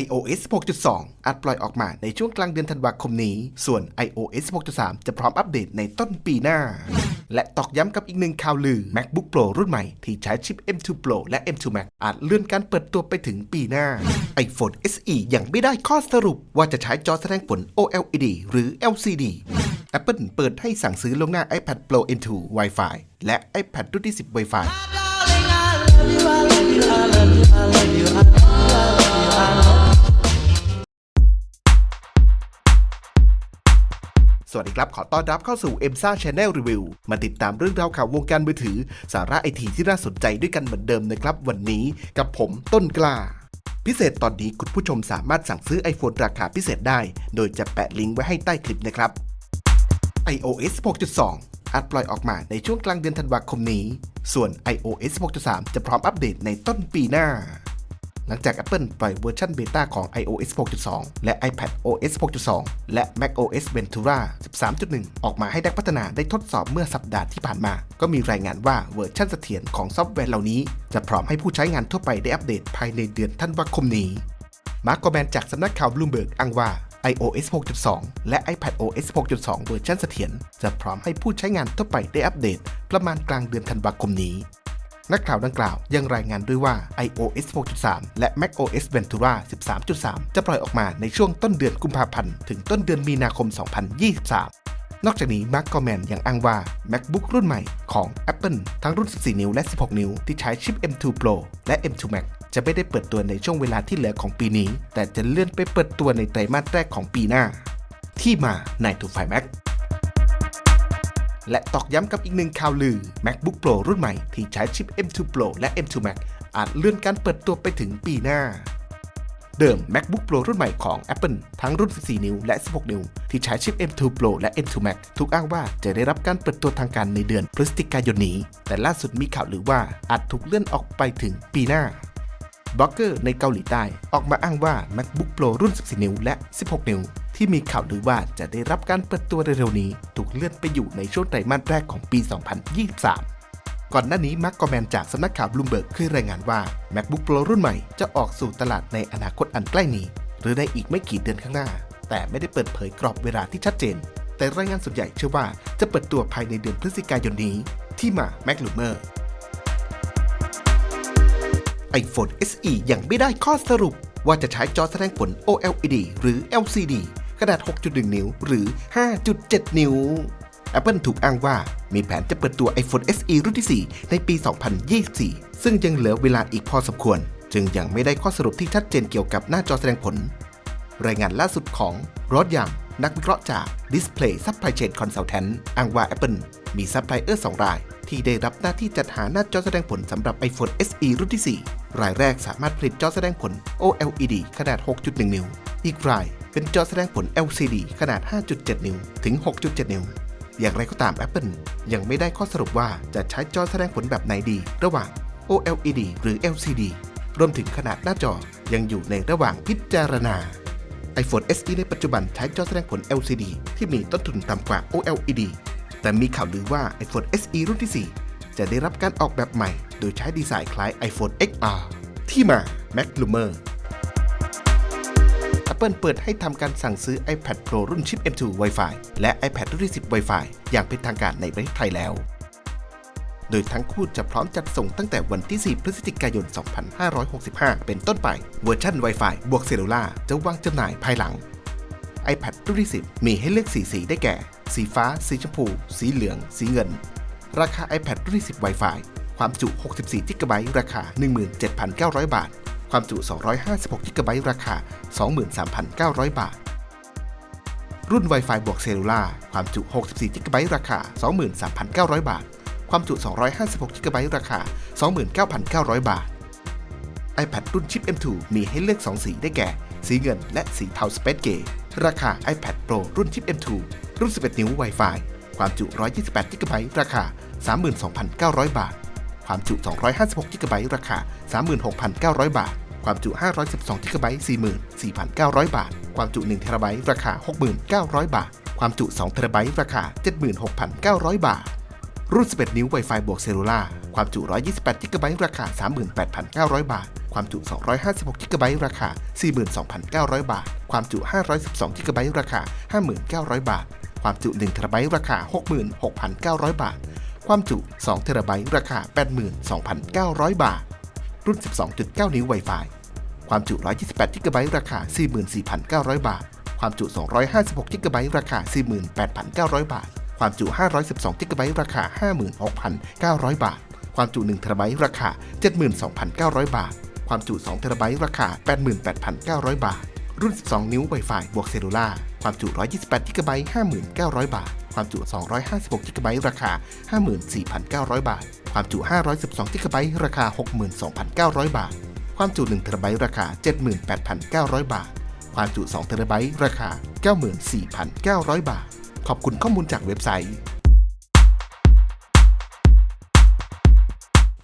iOS 6.2 อาจปล่อยออกมาในช่วงกลางเดือนธันวาคมนี้ ส่วน iOS 6.3 จะพร้อมอัปเดตในต้นปีหน้า และตอกย้ำกับอีกหนึ่งข่าวลือ MacBook Pro รุ่นใหม่ที่ใช้ชิป M2 Pro และ M2 Max อาจเลื่อนการเปิดตัวไปถึงปีหน้า iPhone SE ยังไม่ได้ข้อสรุปว่าจะใช้จอแสดงผล OLED หรือ LCD Apple เปิดให้สั่งซื้อลงหน้า iPad Pro M2 Wi-Fi และ iPad รุ่นที่10 Wi-Fi สวัสดีครับ ขอต้อนรับเข้าสู่ e m s a Channel Review มาติดตามเรื่องราวข่าววงการมือถือ สาระไอทีที่น่าสนใจด้วยกันเหมือนเดิมนะครับ วันนี้กับผมต้นกล้า พิเศษตอนนี้คุณผู้ชมสามารถสั่งซื้อ iPhone ราคาพิเศษได้ โดยจะแปะลิงก์ไว้ให้ใต้คลิปนะครับ iOS 6.2 อาจปล่อยออกมาในช่วงกลางเดือนธันวาคมนี้ ส่วน iOS 6.3 จะพร้อมอัปเดตในต้นปีหน้า หลังจาก Apple ปล่อยเวอร์ชันเบต้าของ iOS 6.2 และ iPad OS 6.2 และ macOS Ventura 13.1 ออกมาให้นักพัฒนาได้ทดสอบเมื่อสัปดาห์ที่ผ่านมา ก็มีรายงานว่าเวอร์ชันเสถียรของซอฟต์แวร์เหล่านี้ จะพร้อมให้ผู้ใช้งานทั่วไปได้อัปเดตภายในเดือนธันวาคมนี้ มาร์กโกแมนจากสำนักข่าวบลูเบิร์กอ้างว่า iOS 6.2 และ iPad OS 6.2 เวอร์ชันเสถียรจะพร้อมให้ผู้ใช้งานทั่วไปได้อัปเดต ประมาณกลางเดือนธันวาคมนี้ นักข่าวดังกล่าวยังรายงานด้วยว่า iOS 6.3 และ macOS Ventura 13.3 จะปล่อยออกมาในช่วงต้นเดือนกุมภาพันธ์ ถึงต้นเดือนมีนาคม 2023นอกจากนี้มาร์กกอแมนยังอ้างว่า MacBook รุ่นใหม่ของ Apple ทั้งรุ่น 14 นิ้วและ 16 นิ้ว ที่ใช้ชิป M2 Pro และ M2 Max จะไม่ได้เปิดตัวในช่วงเวลาที่เหลือของปีนี้ แต่จะเลื่อนไปเปิดตัวในไตรมาสแรกของปีหน้า ที่มาในทูไฟ Mac และตอกย้ำกับอีกหนึ่งข่าวลือ MacBook Pro รุ่นใหม่ที่ใช้ชิป M2 Pro และ M2 Max อาจเลื่อนการเปิดตัวไปถึงปีหน้า เดิม MacBook Pro รุ่นใหม่ของ Apple ทั้งรุ่น 14 นิ้ว และ 16 นิ้ว ที่ใช้ชิป M2 Pro และ M2 Max ถูกอ้างว่าจะได้รับการเปิดตัวทางการในเดือนพฤศจิกายนนี้ แต่ล่าสุดมีข่าวลือว่าอาจถูกเลื่อนออกไปถึงปีหน้าบล็อกเกอร์ในเกาหลีใต้ออกมาอ้างว่า MacBook Pro รุ่น 14 นิ้ว และ 16 นิ้ว ที่มีข่าวลือว่าจะได้รับการเปิดตัวเร็วๆนี้ ถูกเลื่อนไปอยู่ในช่วงไตรมาสแรกของปี 2023 ก่อนหน้านี้มาร์กกอแมนจากสำนักข่าวบลูเบิร์กเคยรายงานว่า MacBook Pro รุ่นใหม่จะออกสู่ตลาดในอนาคตอันใกล้นี้ หรือในอีกไม่กี่เดือนข้างหน้า แต่ไม่ได้เปิดเผยกรอบเวลาที่ชัดเจน แต่รายงานส่วนใหญ่เชื่อว่าจะเปิดตัวภายในเดือนพฤศจิกายนนี้ ที่มา Mac l u m e r iPhone SE ยังไม่ได้ข้อสรุปว่าจะใช้จอแสดงผล OLED หรือ LCD ขนาด6.1 นิ้ว หรือ 5.7 นิ้ว Apple ถูกอ้างว่ามีแผนจะเปิดตัว iPhone SE รุ่นที่ 4 ในปี 2024 ซึ่งยังเหลือเวลาอีกพอสมควร จึงยังไม่ได้ข้อสรุปที่ชัดเจนเกี่ยวกับหน้าจอแสดงผล รายงานล่าสุดของรอดยามนักวิเคราะห์จาก Display Supply Chain Consultant อ้างว่า Apple มีซัพพลายเออร์ 2 ราย ที่ได้รับหน้าที่จัดหาหน้าจอแสดงผลสำหรับ iPhone SE รุ่นที่ 4 รายแรกสามารถผลิตจอแสดงผล OLED ขนาด 6.1 นิ้ว อีกราย เป็นจอแสดงผล LCD ขนาด 5.7 นิ้ว ถึง 6.7 นิ้ว อย่างไรก็ตาม Apple ยังไม่ได้ข้อสรุปว่าจะใช้จอแสดงผลแบบไหนดี ระหว่าง OLED หรือ LCD รวมถึงขนาดหน้าจอยังอยู่ในระหว่างพิจารณา iPhone SE ในปัจจุบันใช้จอแสดงผล LCD ที่มีต้นทุนต่ำกว่า OLED แต่มีข่าวลือว่า iPhone SE รุ่นที่ 4 จะได้รับการออกแบบใหม่ โดยใช้ดีไซน์คล้าย iPhone XR ที่มา Mac l u m e r Apple เปิดให้ทำการสั่งซื้อ iPad Pro รุ่นชิป M2 Wi-Fi และ iPad รุ่นที่10 Wi-Fi อย่างเป็นทางการในประเทศไทยแล้ว โดยทั้งคู่จะพร้อมจัดส่งตั้งแต่วันที่ 4 พฤศจิกายน 2565 เป็นต้นไป เวอร์ชัน Wi-Fi บวกเซลลูล่าจะวางจำหน่ายภายหลัง iPad รุ่นที่10 มีให้เลือกสีสีได้แก่ สีฟ้า สีชมพู สีเหลือง สีเงิน ราคา iPad รุ่นที่10 Wi-Fi ความจุ 64 g b ราคา 17,900 บาท ความจุ 256 g b ราคา 23,900 บาท รุ่น Wi-Fi บวกเซลลูล่าความจุ 64 g b ราคา 23,900 บาท ความจุ 256 g b ราคา 29,900 บาท iPad รุ่นชิป M2 มีให้เลือก 2 สีได้แก่ สีเงินและสีเทา Space Gray ราคา iPad Pro รุ่นชิป M2 รุ่น 11 นิ้ว Wi-Fi ความจุ 128 g b ราคา 32,900 บาท ความจุ 256 g b ราคา 36,900 บาท ความจุ 512 g b 44,900 บาท ความจุ1 t b ราคา 69,000 บาท ความจุ2 t b ราคา 76,900 บาท รุ่น 11 นิ้ว Wi-Fi บวกเซลลูล่า ความจุ 128 g b ราคา 38,900 บาท ความจุ 256 g b ราคา 42,900 บาท ความจุ 512 g b ราคา 59,000บาท ความจุ1 t b ราคา 66,900 บาท ความจุ2 t b ราคา 82,900 บาท รุ่น 12.9 นิ้ว Wi-Fi ความจุ 128 g b ราคา 44,900 บาท ความจุ 256 g b ราคา 48,900 บาท ความจุ 512 g b ราคา 56,900 บาท ความจุ1 t b ราคา 72,900 บาท ความจุ2 t b ราคา 88,900 บาท รุ่น 12 นิ้ว Wi-Fi บวกเซลลูล่า ความจุ 128 g b 59,000 บาท ความจุ 256 g b ราคา 54,900 บาท ความจุ 512 g b ราคา 62,900 บาท ความจุ 1 t b ราคา 78,900 บาท ความจุ 2 t b ราคา 94,900 บาท ขอบคุณข้อมูลจากเว็บไซต์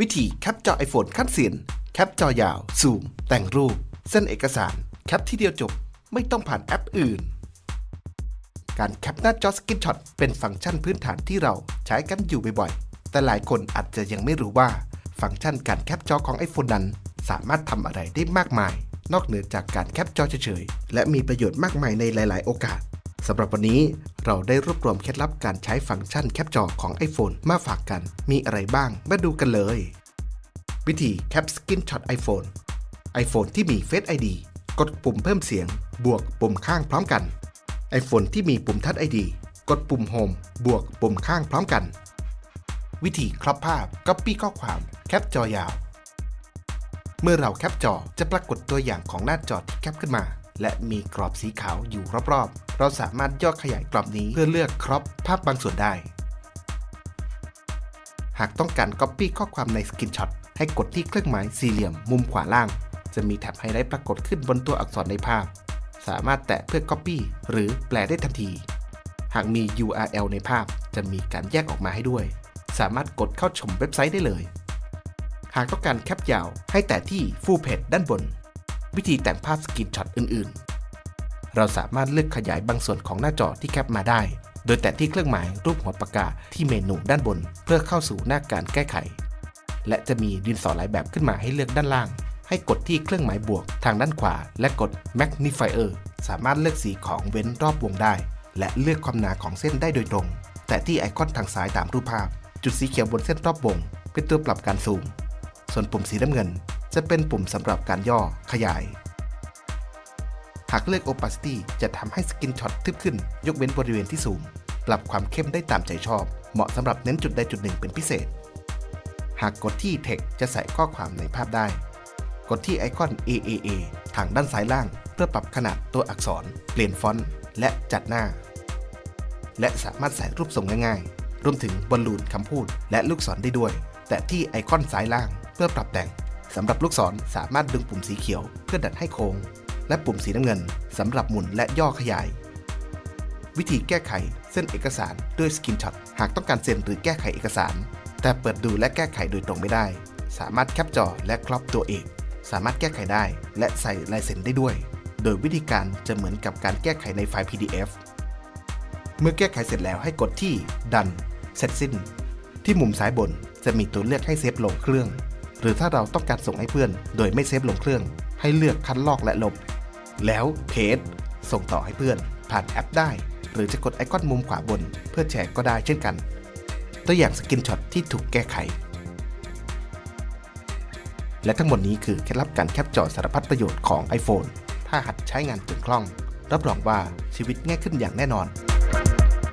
วิธีแคปจอ iPhone ขั้นเสียน แคปจอยาว ซูม แต่งรูป เส้นเอกสาร แคปที่เดียวจบ ไม่ต้องผ่านแอปอื่นการแคปหน้าจอสกินช็อตเป็นฟังก์ชันพื้นฐานที่เราใช้กันอยู่บ่อยๆ แต่หลายคนอาจจะยังไม่รู้ว่าฟังก์ชันการแคปจอของ iPhone นั้น สามารถทำอะไรได้มากมาย นอกเหนือจากการแคปจอเฉยๆ และมีประโยชน์มากมายในหลาย ๆ โอกาสสำหรับวันนี้เราได้รวบรวมเคล็ดลับการใช้ฟังก์ชันแคปจอของ iPhone มาฝากกัน มีอะไรบ้าง มาดูกันเลย วิธีแคปสกินช็อต iPhone iPhone ที่มี Face ID กดปุ่มเพิ่มเสียง บวกปุ่มข้างพร้อมกัน iPhone ที่มีปุ่มทัช ID กดปุ่ม Home บวกปุ่มข้างพร้อมกัน วิธีครอบภาพ Copy ข้อความแคปจอยาว เมื่อเราแคปจอจะปรากฏตัวอย่างของหน้าจอที่แคปขึ้นมา และมีกรอบสีขาวอยู่รอบๆ เราสามารถย่อขยายกรอบนี้เพื่อเลือกครอปภาพบางส่วนได้ หากต้องการ Copy ข้อความใน Screenshot ให้กดที่เครื่องหมายสี่เหลี่ยมมุมขวาล่าง จะมีแท็บไฮไลท์ปรากฏขึ้นบนตัวอักษรในภาพ สามารถแตะเพื่อ Copy หรือแปลได้ทันที หากมี URL ในภาพจะมีการแยกออกมาให้ด้วย สามารถกดเข้าชมเว็บไซต์ได้เลย หากต้องการแคปยาวให้แตะที่ Full Page ด้านบน วิธีแต่งภาพสกรีนช็อตอื่นๆ เราสามารถเลือกขยายบางส่วนของหน้าจอที่แคปมาได้ โดยแตะที่เครื่องหมายรูปหัวปากกาที่เมนูด้านบน เพื่อเข้าสู่หน้าการแก้ไข และจะมีดินสอหลายแบบขึ้นมาให้เลือกด้านล่าง ให้กดที่เครื่องหมายบวกทางด้านขวา และกด Magnifier สามารถเลือกสีของเว้นรอบวงได้ และเลือกความหนาของเส้นได้โดยตรง แต่ที่ไอคอนทางซ้ายตามรูปภาพ จุดสีเขียวบนเส้นรอบวง เป็นตัวปรับการซูม ส่วนปุ่มสีน้ำเงิน จะเป็นปุ่มสำหรับการย่อขยาย หากเลือก opacity จะทำให้สกินช็อตทึบขึ้น ยกเว้นบริเวณที่สูงปรับความเข้มได้ตามใจชอบ เหมาะสำหรับเน้นจุดใดจุดหนึ่งเป็นพิเศษ หากกดที่ Text จะใส่ข้อความในภาพได้ กดที่ไอคอน AAA ทางด้านซ้ายล่าง เพื่อปรับขนาดตัวอักษร เปลี่ยนฟอนต์ และจัดหน้า และสามารถใส่รูปทรงง่ายๆ รวมถึงบอลลูนคำพูดและลูกศรได้ด้วย แต่ที่ไอคอนซ้ายล่างเพื่อปรับแต่งสำหรับลูกศรสามารถดึงปุ่มสีเขียวเพื่อดัดให้โค้งและปุ่มสีน้ำเงินสำหรับหมุนและย่อขยาย วิธีแก้ไขเส้นเอกสารด้วยสกินช็อตหากต้องการเซ็นหรือแก้ไขเอกสาร แต่เปิดดูและแก้ไขโดยตรงไม่ได้ สามารถแคปจอและครอปตัวเอง สามารถแก้ไขได้และใส่ลายเซ็นได้ด้วย โดยวิธีการจะเหมือนกับการแก้ไขในไฟล์ PDF เมื่อแก้ไขเสร็จแล้วให้กดที่ดัน เสร็จสิ้น ที่มุมซ้ายบนจะมีตัวเลือกให้เซฟลงเครื่อง หรือถ้าเราต้องการส่งให้เพื่อน โดยไม่เซฟลงเครื่อง ให้เลือกคัดลอกและลบ แล้วเพจส่งต่อให้เพื่อน ผ่านแอปได้ หรือจะกดไอคอนมุมขวาบน เพื่อแชร์ก็ได้เช่นกัน ตัวอย่างสกินช็อตที่ถูกแก้ไข และทั้งหมดนี้คือเคล็ดลับการแคปจอสารพัดประโยชน์ของ iPhone ถ้าหัดใช้งานจนคล่อง รับรองว่าชีวิตง่ายขึ้นอย่างแน่นอน